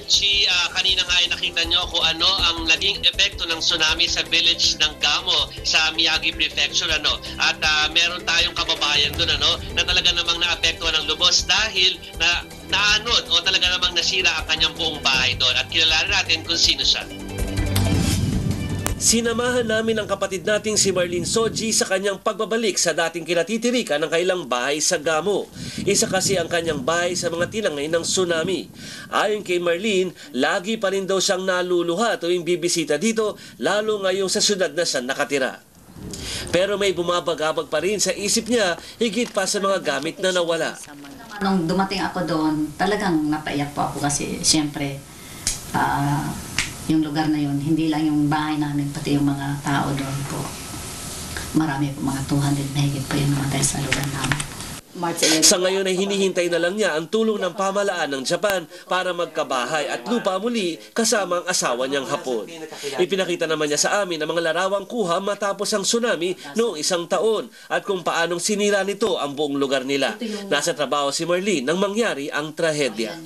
Lord Chi, ah, kanina nga ay nakita nyo kung ano ang naging epekto ng tsunami sa village ng Gamo sa Miyagi Prefecture ano. At ah, meron tayong kababayan doon ano na talaga namang naapektuhan ng lubos dahil na naanod o talaga namang nasira ang kanyang buong bahay doon. At kilalanin natin kung sino siya. Sinamahan namin ang kapatid nating si Marlene Soji sa kanyang pagbabalik sa dating kinatitirikan ng kailang bahay sa Gamo. Isa kasi ang kanyang bahay sa mga tinangay ng tsunami. Ayon kay Marlene, lagi pa rin daw siyang naluluha tuwing bibisita dito, lalo ngayong sa syudad na siya nakatira. Pero may bumabagabag pa rin sa isip niya higit pa sa mga gamit na nawala. Nung dumating ako doon, talagang napaiyak po ako kasi siyempre ah, yung lugar na yun, hindi lang yung bahay namin, pati yung mga tao doon po. Marami po, mga 200 na higit po yung namatay sa lugar namin. March 11. Sa ngayon ay hinihintay na lang niya ang tulong ng pamalaan ng Japan para magkabahay at lupa muli kasama ang asawa niyang hapon. Ipinakita naman niya sa amin ang mga larawang kuha matapos ang tsunami noong isang taon at kung paanong sinira nito ang buong lugar nila. Nasa trabaho si Marlene nang mangyari ang trahedya.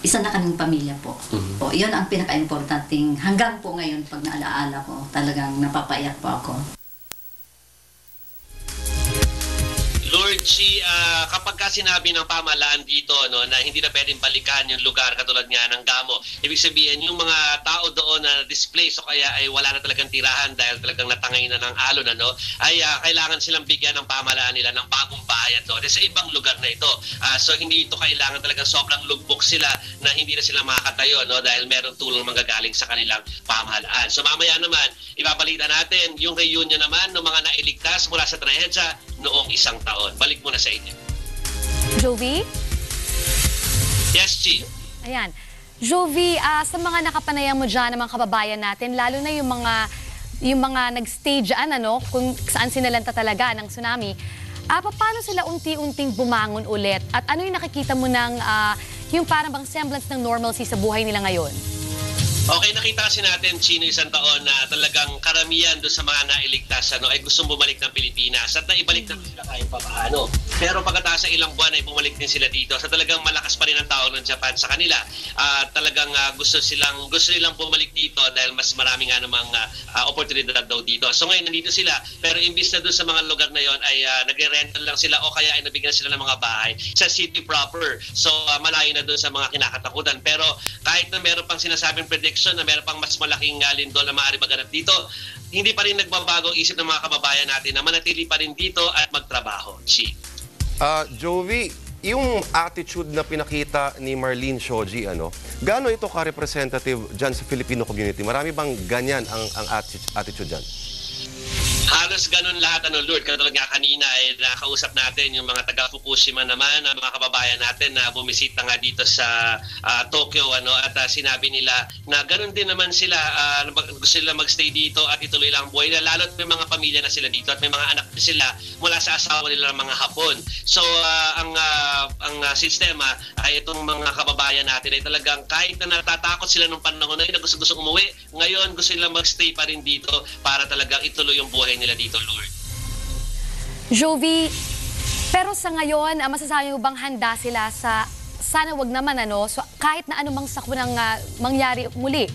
Isa na kaming pamilya po. O, yun ang pinaka-importanting hanggang po ngayon pag naalaala ko, talagang napapaiyak po ako. Lord Chi, ah, kapag ka sinabi ng pamahalaan dito no, na hindi na pwedeng balikan yung lugar katulad nga ng Gamo, ibig sabihin yung mga tao doon na displaced o kaya ay wala na talagang tirahan dahil talagang natangay na ng alon ano, ay ah, kailangan silang bigyan ng pamahalaan nila ng bagong bayan doon sa ibang lugar na ito. Ah, so hindi ito kailangan talagang sobrang lugbok sila na hindi na sila makakatayo no, dahil meron tulong manggagaling sa kanilang pamahalaan. So mamaya naman, ibabalita natin yung reunion naman ng mga nailigtas mula sa trahedya noong isang taon. Balik muna sa inyo. Jovi? Yes, Chi. Ayan. Jovi, ah, sa mga nakapanayang mo dyan, ng mga kababayan natin, lalo na yung mga yung mga nag-stage dyan, ano, kung saan sinalanta talaga ng tsunami, ah, paano sila unti-unting bumangon ulit? At ano yung nakikita mo ng ah, yung parang bang semblance ng normalcy sa buhay nila ngayon? Okay, nakita kasi natin, Chino, isang taon na talagang karamihan doon sa mga nailigtas ano, ay gustong bumalik ng Pilipinas at naibalik na sila kahit pa paano. Pero pagkatapos sa ilang buwan ay bumalik din sila dito. Sa talagang malakas pa rin ang tao ng Japan sa kanila. At talagang ah, gusto silang gusto nilang bumalik dito dahil mas marami nga namang ah, ah, oportunidad daw dito. So ngayon nandito sila, pero imbis na doon sa mga lugar na yon ay ah, nagre-rental lang sila o kaya ay nabigyan sila ng mga bahay sa city proper. So ah, malayo na doon sa mga kinakatakutan. Pero kahit na meron pang sinasabing prediction na meron pang mas malaking uh, lindol na maaari maganap dito, hindi pa rin nagbabago isip ng mga kababayan natin na manatili pa rin dito at magtrabaho. Chi. Ah, Jovi, yung attitude na pinakita ni Marlene Shoji, ano, gaano ito ka-representative dyan sa Filipino community? Marami bang ganyan ang, ang atti- attitude dyan? Halos ganun lahat, ano, Lord. Katulad nga kanina, ay nakausap natin yung mga taga Fukushima naman, ang mga kababayan natin na bumisita nga dito sa ah, Tokyo, ano, at ah, sinabi nila na ganun din naman sila, mag- gusto nila magstay dito at ituloy lang ang buhay nila, lalo at may mga pamilya na sila dito at may mga anak na sila mula sa asawa nila ng mga Hapon. So, ah, ang ah, ang ah, sistema ay itong mga kababayan natin ay talagang kahit na natatakot sila nung panahon na na gusto-gusto umuwi, ngayon gusto nila magstay pa rin dito para talagang ituloy yung buhay nila dito, Lord. Jovi, pero sa ngayon, ah, masasabi mo bang handa sila sa sana wag naman ano, so kahit na anumang sakunang ah, mangyari muli?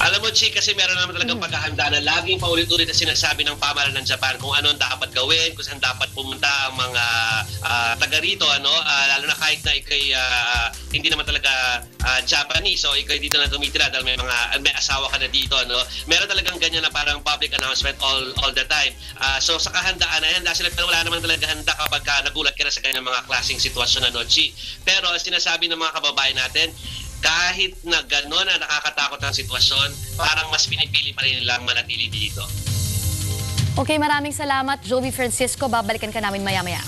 Alam mo, Chi, kasi meron naman talagang paghahanda na laging paulit-ulit na sinasabi ng pamahalaan ng Japan kung ano ang dapat gawin, kung saan dapat pumunta ang mga ah, taga rito, ano, Ah, lalo na kahit na ikay ah, hindi naman talaga ah, Japanese, so ikay dito na tumitira dahil may mga may asawa ka na dito, ano. Meron talagang ganyan na parang public announcement all all the time. Ah, so sa kahandaan, ay handa sila pero wala naman talaga handa kapag ka nagulat ka na sa ganyan mga klaseng sitwasyon, ano, Chi. Pero sinasabi ng mga kababayan natin, kahit na gano'n na nakakatakot ang sitwasyon, parang mas pinipili pa rin nilang manatili dito. Okay, maraming salamat, Jovi Francisco. Babalikan ka namin maya-maya.